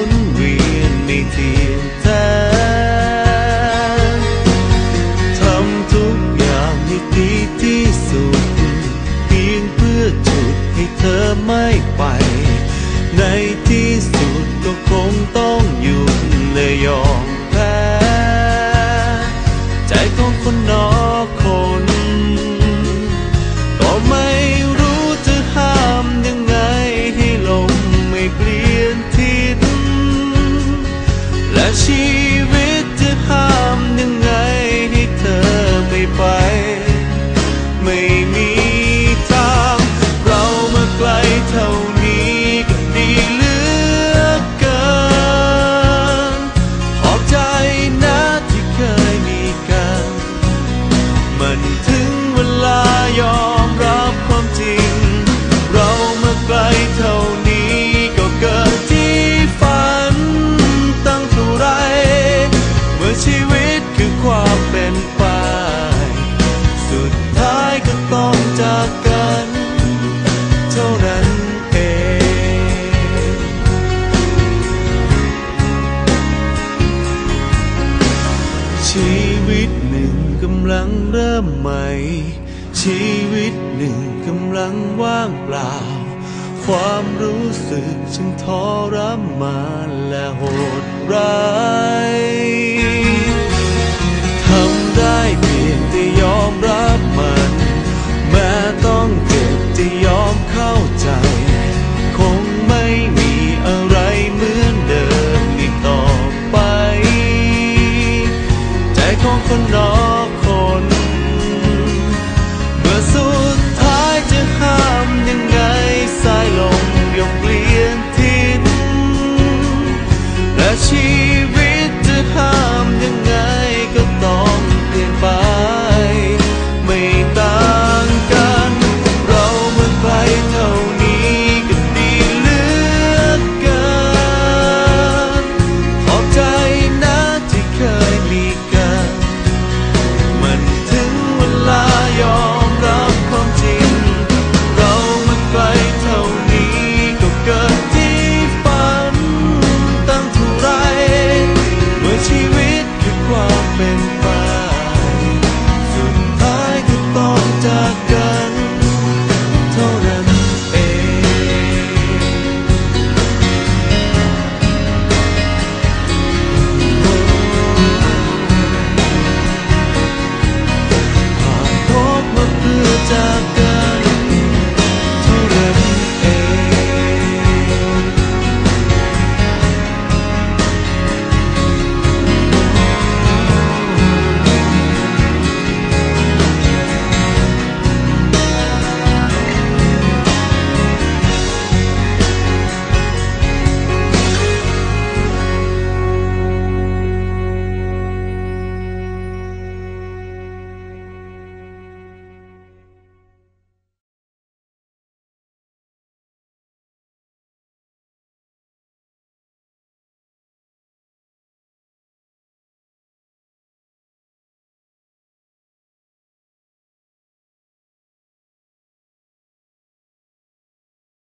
มุนเวียนไม่เที่ยงแท้ทำทุกอย่างให้ดีที่สุด เพียงเพื่อจุดให้เธอไม่ไป ในที่สุดก็คงต้องหยุดและยอม ชีวิตหนึ่งกำลังเริ่มใหม่ ชีวิตหนึ่งกำลังว่างเปล่า ความรู้สึกฉันทรมานและโหดร้าย